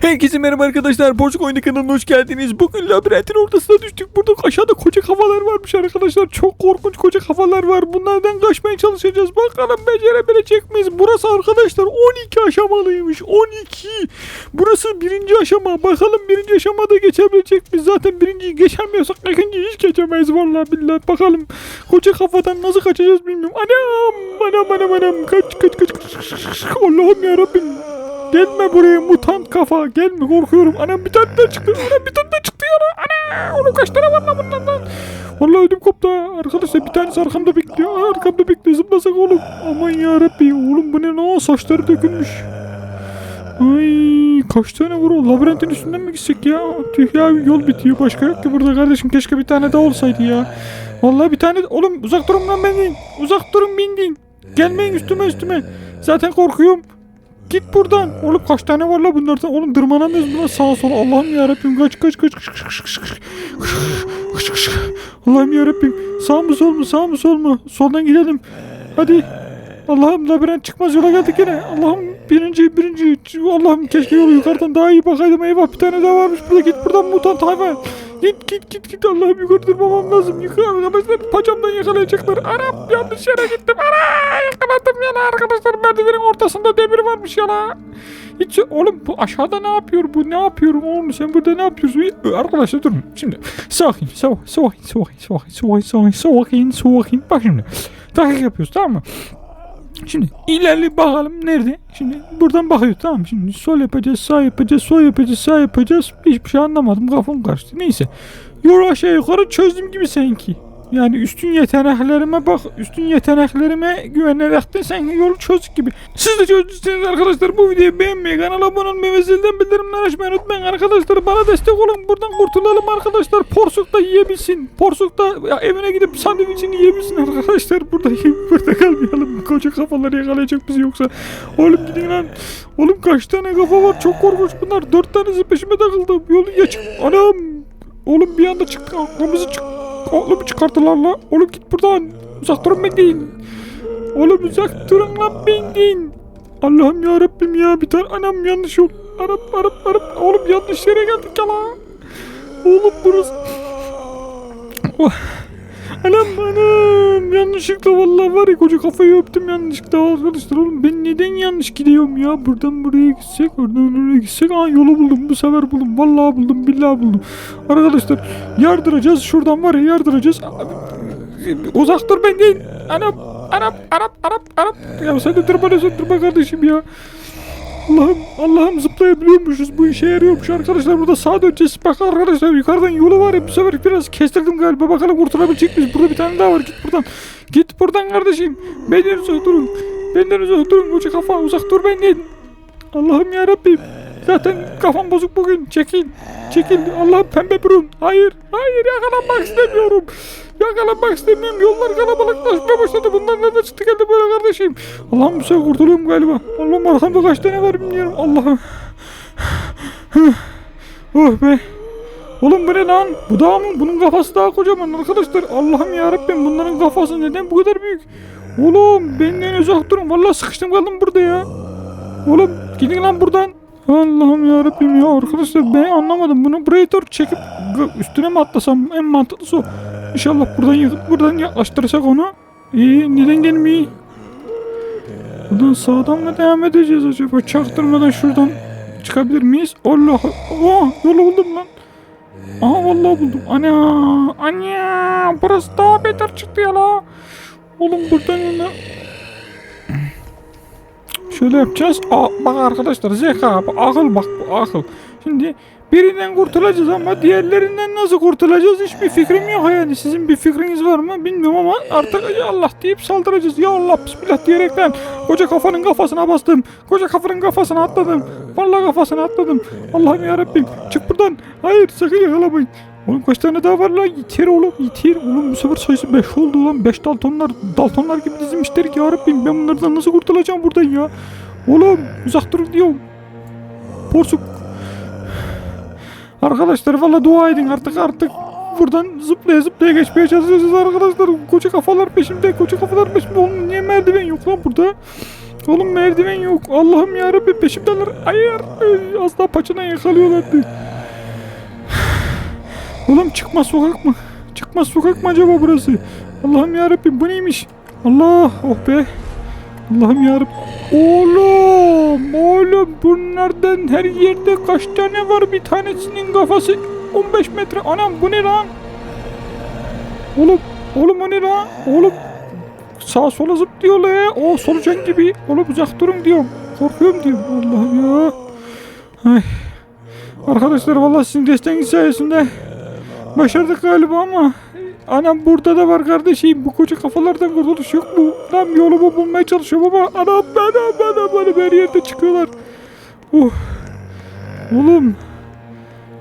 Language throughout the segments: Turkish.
Herkese merhaba arkadaşlar. Porsuk Oyunu kanalına hoş geldiniz. Bugün labirentin ortasına düştük. Burada aşağıda koca kafalar varmış arkadaşlar. Çok korkunç koca kafalar var. Bunlardan kaçmaya çalışacağız. Bakalım becerebilecek miyiz? Burası arkadaşlar 12 aşamalıymış. 12. Burası birinci aşama. Bakalım birinci aşamada geçebilecek miyiz? Zaten birinciyi geçemiyorsak ikinciyi hiç geçemeyiz. Vallahi billahi. Bakalım koca kafadan nasıl kaçacağız bilmiyorum. Anam anam anam anam. Kaç kaç kaç. kaç. Allah'ım yarabbim. Gelme buraya mutant kafa. Gelme korkuyorum. Anam bir tane daha çıktı. Anam bir tane daha çıktı ya. Ana oğlum kaç tane var lan bundan lan. Vallahi ödüm koptu ha. Arkadaşlar bir tanesi arkamda bekliyor. Arkamda bekliyor. Zıplasak oğlum. Aman yarabbi. Oğlum bu ne lan? Saçları dökülmüş. Ay kaç tane var o? Labirentin üstünden mi gitsek ya? Tüh ya yol bitiyor. Başka yok ki burada kardeşim. Keşke bir tane daha olsaydı ya. Vallahi bir tane... Oğlum uzak durun lan beni. Uzak durun bindin. Gelmeyin üstüme üstüme. Zaten korkuyorum. Git buradan. Oğlum kaç tane var la bunlardan? Oğlum tırmanamıyoruz buna sağa sola. Allah'ım yarabbim kaç kaç kaç. kaç, kaç, kaç, kaç, kaç, kaç, kaç. Allah'ım yarabbim. Sağ mı sol mu sağ mı sol mu? Soldan gidelim. Hadi. Allah'ım labirent çıkmaz yola geldik yine. Allah'ım birinci birinci. Allah'ım keşke yolu yukarıdan daha iyi bakaydım. Eyvah bir tane daha varmış burada. Git buradan mutant hayvan. Git git git git Allah'ım yukarı durmamam lazım. Yukarı arkadaşlar pacamdan yakalayacaklar. Anam yanlış yere gittim. Ana yakaladım ya la arkadaşlar. Merdivenin ortasında demir varmış ya la. Hiç oğlum bu aşağıda ne yapıyor bu ne yapıyor oğlum sen burada ne yapıyorsun Ee, arkadaşlar durun şimdi sakin sakin sakin sakin sakin sakin sakin sakin bak şimdi takip yapıyoruz tamam mı Şimdi ilerle bakalım nerede? Şimdi buradan bakıyoruz tamam? Şimdi sol yapacağız, sağ yapacağız, sol yapacağız, sağ yapacağız. Hiçbir şey anlamadım. Kafam karıştı. Neyse. Yolu aşağı yukarı çözdüm gibi sanki. Yani üstün yeteneklerime bak, üstün yeteneklerime güvenerek de sanki yolu çözdük gibi. Siz de çözdünüz arkadaşlar. Bu videoyu beğenmeyi, kanala abone olmayı ve zilden bildirimleri açmayı unutmayın arkadaşlar. Bana destek olun. Buradan kurtulalım arkadaşlar. Porsuk da yiyebilsin. Porsuk da ya, evine gidip sandviçini yiyebilsin arkadaşlar. Burada burada kalmayalım. Koca kafaları yakalayacak bizi yoksa. Oğlum gidin lan. Oğlum kaç tane kafa var? Çok korkunç bunlar. Dört tanesi peşime takıldı. Yolu geç. Anam. Oğlum bir anda çık. Aklımızı çık. Oğlum çıkarttılar la. Oğlum git buradan. Uzak durun benden. Oğlum uzak durun lan benden. Allah'ım ya Rabbim ya bir tane anam yanlış yok. Arap Arap Arap. Oğlum yanlış yere geldik ya la. Oğlum burası. Oh. Anam anam. Yanlışlıkla vallahi var ya koca kafayı öptüm yanlışlıkla. Arkadaşlar oğlum ben neden yanlış gidiyorum ya? Buradan buraya gitsek oradan oraya gitsek. Aa yolu buldum bu sefer buldum. Vallahi buldum billahi buldum. Arkadaşlar yardıracağız. Şuradan var ya yardıracağız. Uzak dur benden. Anam anam anam anam. Anam ya sen de tırmanıyorsun durma kardeşim ya Allah'ım Allah'ım zıplayabiliyormuşuz. Bu işe yarıyormuş arkadaşlar. Burada sağa döneceğiz. Bak arkadaşlar yukarıdan yolu var ya bu sefer biraz kestirdim galiba. Bakalım kurtulabilecek miyiz? Burada bir tane daha var. Git buradan. Git buradan kardeşim. Benden uzak durun. Benden uzak durun. Koca kafa uzak dur benden. Allah'ım ya Rabbim. Zaten kafam bozuk bugün. Çekil. Çekil. Allah'ım pembe burun. Hayır. Hayır yakalanmak istemiyorum. Yakalanmak istemiyorum. Yollar kalabalıklaşmaya başladı. Bunlar nereden çıktı geldi böyle kardeşim. Allah'ım bu sefer kurtuluyorum galiba. Allah'ım arkamda kaç tane var bilmiyorum. Allah'ım. oh be. Oğlum bu ne lan? Bu daha mı? Bunun kafası daha kocaman arkadaşlar. Allah'ım ya bunların kafası neden bu kadar büyük? Oğlum benden uzak durun. Vallahi sıkıştım kaldım burada ya. Oğlum gidin lan buradan. Allah'ım ya Rabbim ya arkadaşlar ben anlamadım bunu doğru çekip üstüne mi atlasam en mantıklısı o. İnşallah buradan buradan yaklaştırırsak onu. İyi neden gelmiyor? Buradan sağdan mı devam edeceğiz acaba? Çaktırmadan şuradan çıkabilir miyiz? Allah Allah yolu buldum lan. Aha vallahi buldum. Ana ana burası daha beter çıktı ya la. Oğlum buradan yana Şöyle yapacağız. Aa, bak arkadaşlar zeka, bu akıl bak bu akıl. Şimdi birinden kurtulacağız ama diğerlerinden nasıl kurtulacağız hiçbir fikrim yok yani. Sizin bir fikriniz var mı bilmiyorum ama artık ya Allah deyip saldıracağız. Ya Allah bismillah diyerekten koca kafanın kafasına bastım. Koca kafanın kafasına atladım. Vallahi kafasına atladım. Allah'ım yarabbim çık buradan. Hayır sakın yakalamayın. Oğlum kaç tane daha var lan? Yeter oğlum yeter. Oğlum bu sefer sayısı 5 oldu lan. 5 daltonlar, daltonlar gibi dizilmişler ki yarabbim. Ben bunlardan nasıl kurtulacağım buradan ya? Oğlum uzak durun diyorum. Porsuk. Arkadaşlar valla dua edin artık artık. Buradan zıplaya zıplaya geçmeye çalışacağız arkadaşlar. Koca kafalar peşimde. Koca kafalar peşimde. Oğlum niye merdiven yok lan burada? Oğlum merdiven yok. Allah'ım yarabbim peşimdeler. Hayır. Ay, Az daha paçadan yakalıyorlardı. Oğlum çıkmaz sokak mı? Çıkmaz sokak mı acaba burası? Allah'ım yarabbim bu neymiş? Allah oh be. Allah'ım yarabbim. Oğlum oğlum bunlardan her yerde kaç tane var bir tanesinin kafası 15 metre. Anam bu ne lan? Oğlum oğlum o ne lan? Oğlum sağa sola zıplıyorlar ya. O solucan gibi. Oğlum uzak durun diyorum. Korkuyorum diyorum. Allah'ım ya. Ay. Arkadaşlar vallahi sizin desteğiniz sayesinde başardık galiba ama Anam burada da var kardeşim. Bu koca kafalardan kurtuluş yok mu? Lan yolumu bulmaya çalışıyorum ama anam anam anam anam her yerde çıkıyorlar. Uh. Oğlum.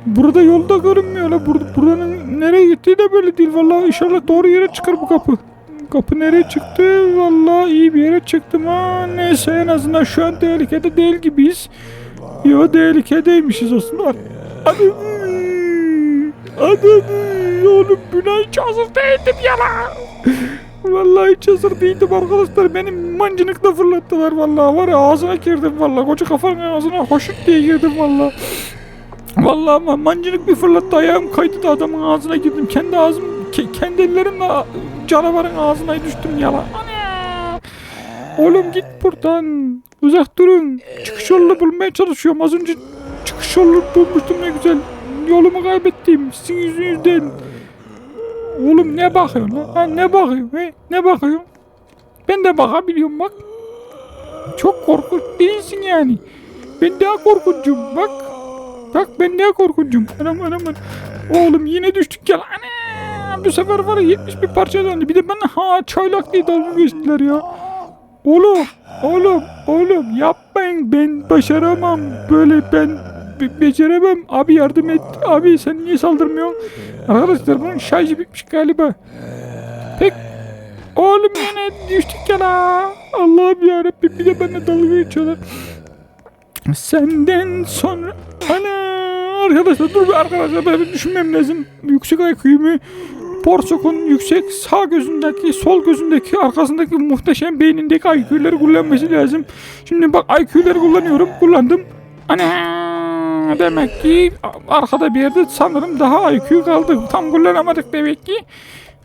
Burada yolda görünmüyor la. Bur buranın nereye gittiği de böyle değil. Vallahi inşallah doğru yere çıkar bu kapı. Kapı nereye çıktı? Vallahi iyi bir yere çıktım ha. Neyse en azından şu an tehlikede değil gibiyiz. Yo tehlikedeymişiz aslında. Hadi. Hadi. Oğlum buna hiç hazır değildim ya la. Vallahi hiç hazır arkadaşlar. Benim mancınıkla fırlattılar vallahi. Var ya ağzına girdim vallahi. Koca kafanın ağzına hoşut diye girdim vallahi. Vallahi ama mancınık bir fırlattı ayağım kaydı da adamın ağzına girdim. Kendi ağzım, ke- kendi ellerimle canavarın ağzına düştüm yala. Ana! Oğlum git buradan. Uzak durun. Çıkış yolunu bulmaya çalışıyorum. Az önce çıkış yolunu bulmuştum ne güzel. Yolumu kaybettim sizin yüzünüzden. Oğlum ne bakıyorsun? Ha, ne bakıyorsun? He? Ne bakıyorsun? Ben de bakabiliyorum bak. Çok korkunç değilsin yani. Ben daha korkuncum bak. Bak ben daha korkuncum. Anam anam anam. Oğlum yine düştük ya. Ana! Bu sefer var ya 71 parça döndü. Bir de bana ha çaylak diye dalga geçtiler ya. Oğlum, oğlum, oğlum yapmayın ben başaramam. Böyle ben be- beceremem. Abi yardım et. Abi sen niye saldırmıyorsun? Arkadaşlar bunun şarjı bitmiş galiba. Pek Oğlum yine düştük ya la. Allah'ım yarabbim bir de benimle dalga geçiyorlar. Senden sonra... Ana! Arkadaşlar dur bir arkadaşlar ben düşünmem lazım. Yüksek IQ'yu Porsok'un yüksek sağ gözündeki, sol gözündeki, arkasındaki muhteşem beynindeki IQ'leri kullanması lazım. Şimdi bak IQ'leri kullanıyorum. Kullandım. Ana! Demek ki arkada bir yerde sanırım daha IQ kaldı. Tam kullanamadık demek ki.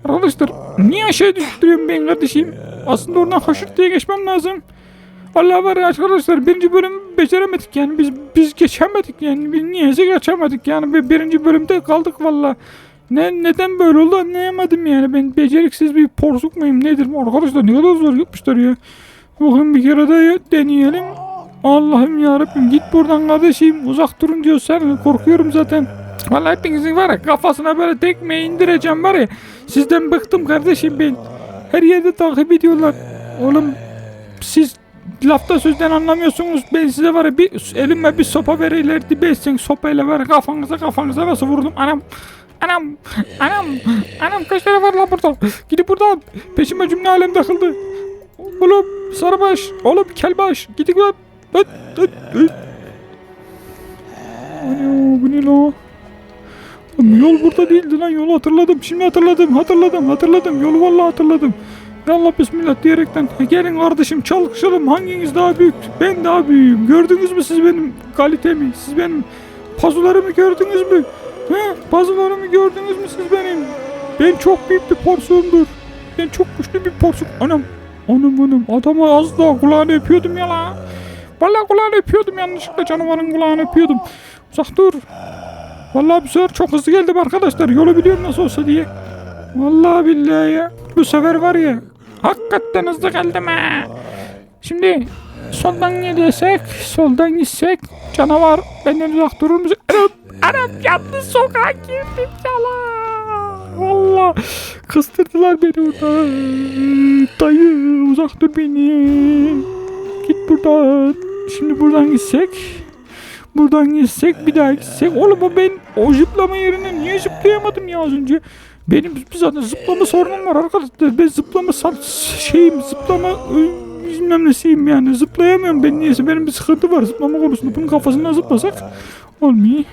Arkadaşlar niye aşağı düşürüyorum ben kardeşim? Aslında oradan haşırt diye geçmem lazım. Vallahi var ya arkadaşlar birinci bölüm beceremedik yani biz biz geçemedik yani biz niyeyse geçemedik yani bir birinci bölümde kaldık valla. Ne neden böyle oldu anlayamadım yani ben beceriksiz bir porsuk muyum nedir arkadaşlar ne kadar zor yapmışlar ya. Bakın bir kere daha deneyelim. Allah'ım yarabbim git buradan kardeşim uzak durun diyorsan korkuyorum zaten. Vallahi hepinizin var ya kafasına böyle tekme indireceğim var ya. Sizden bıktım kardeşim ben. Her yerde takip ediyorlar. Oğlum siz lafta sözden anlamıyorsunuz. Ben size var ya bir elime bir sopa verirlerdi. Beşsen sopayla var ya kafanıza kafanıza nasıl vurdum. Anam Anam, anam, anam kaç tane var lan burada? Gidip buradan. Peşime cümle alem takıldı. Oğlum sarıbaş, oğlum kelbaş. Gidin lan. Öt, öt, bu ne? Oğlum Yol burada değildi lan yolu hatırladım. Şimdi hatırladım, hatırladım, hatırladım. Yolu vallahi hatırladım. Ya Allah bismillah diyerekten "Ha, gelin kardeşim çalışalım. Hanginiz daha büyük? Ben daha büyüğüm. Gördünüz mü siz benim kalitemi? Siz benim pazularımı gördünüz mü? He pazularımı gördünüz mü siz benim? Ben çok büyük bir porsiyumdur ben çok güçlü bir porsiyum anam anam anam. Adama az daha kulağını öpüyordum ya la Vallahi kulağını öpüyordum yanlışlıkla canavarın kulağını öpüyordum uzak dur Vallahi bu sefer çok hızlı geldim arkadaşlar yolu biliyorum nasıl olsa diye Vallahi billahi ya. Bu sefer var ya. Hakikaten hızlı geldim ha. Şimdi soldan gidiyorsak, soldan gitsek canavar benden uzak durur musun? Anam, anam yanlış sokağa girdim yala. Valla kıstırdılar beni orada. Dayı uzak dur beni. Git buradan. Şimdi buradan gitsek. Buradan gitsek bir daha gitsek. Oğlum o ben o zıplama yerine niye zıplayamadım ya az önce? Benim zaten zıplama sorunum var arkadaşlar. Ben zıplama şeyim zıplama ıı, bilmem nesiyim yani. Zıplayamıyorum ben niyeyse. Benim bir sıkıntı var zıplama konusunda. Bunun kafasından zıplasak olmuyor.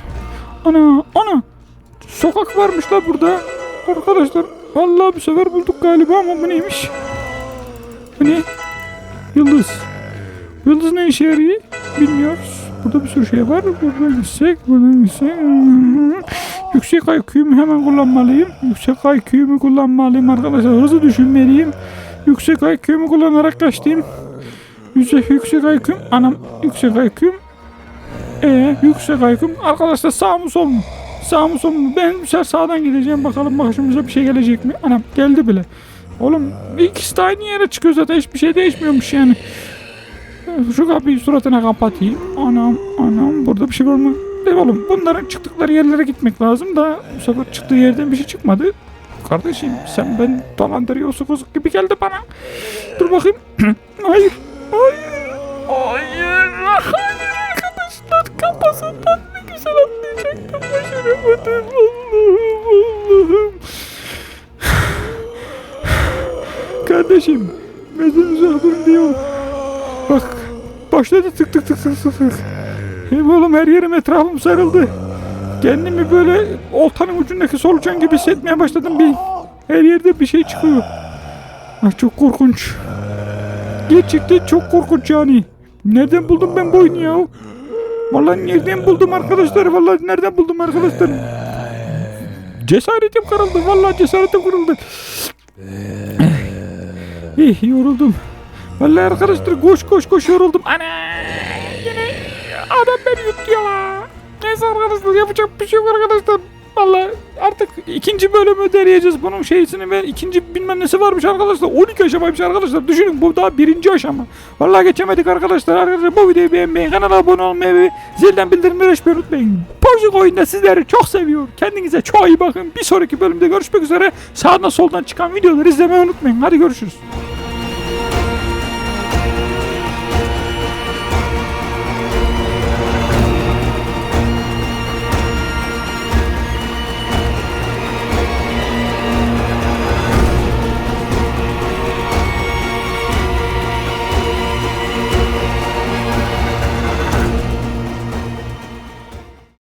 Ana ana. Sokak varmış la burada. Arkadaşlar vallahi bu sefer bulduk galiba ama bu neymiş? Bu ne? Yıldız. Yıldız ne işe yarıyor? Bilmiyoruz. Burada bir sürü şey var. Buradan gitsek, buradan gitsek. Yüksek IQ'mu hemen kullanmalıyım. Yüksek IQ'mu kullanmalıyım arkadaşlar. Hızlı düşünmeliyim. Yüksek IQ'mu kullanarak kaçtım. Yüksek, yüksek IQ'm. Anam yüksek IQ'm. Ee, yüksek IQ'm. Arkadaşlar sağ mı sol mu? Sağ mı sol mu? Ben sefer sağdan gideceğim. Bakalım başımıza bir şey gelecek mi? Anam geldi bile. Oğlum ikisi de aynı yere çıkıyor zaten. Hiçbir şey değişmiyormuş yani. Şu kapıyı suratına kapatayım. Anam anam burada bir şey var mı? E oğlum bunların çıktıkları yerlere gitmek lazım da bu sefer çıktığı yerden bir şey çıkmadı. Kardeşim sen ben dolandırıyorsun kuzuk gibi geldi bana. Dur bakayım. hayır. Hayır. Hayır. Hayır arkadaşlar kafasından ne güzel atlayacaktım. Başaramadım. Allah'ım Allah'ım. Kardeşim. Neden uzak durun diyor. Bak başladı tık tık tık tık tık tık. Benim oğlum her yerim etrafım sarıldı. Kendimi böyle oltanın ucundaki solucan gibi hissetmeye başladım bir. Her yerde bir şey çıkıyor. Ah, çok korkunç. Gerçekten çok korkunç yani. Nereden buldum ben bu oyunu ya? Vallahi nereden buldum arkadaşlar? Vallahi nereden buldum arkadaşlar? Cesaretim kırıldı. Vallahi cesaretim kırıldı. Eh, yoruldum. Vallahi arkadaşlar koş koş koş yoruldum. Ana yine adam beni yuttu ya. Neyse arkadaşlar yapacak bir şey yok arkadaşlar. Vallahi artık ikinci bölümü deneyeceğiz bunun şeysini ve ikinci bilmem nesi varmış arkadaşlar. 12 aşamaymış arkadaşlar. Düşünün bu daha birinci aşama. Vallahi geçemedik arkadaşlar. Arkadaşlar bu videoyu beğenmeyi, kanala abone olmayı ve zilden bildirimleri açmayı unutmayın. Porzik oyunda sizleri çok seviyor. Kendinize çok iyi bakın. Bir sonraki bölümde görüşmek üzere. Sağdan soldan çıkan videoları izlemeyi unutmayın. Hadi görüşürüz.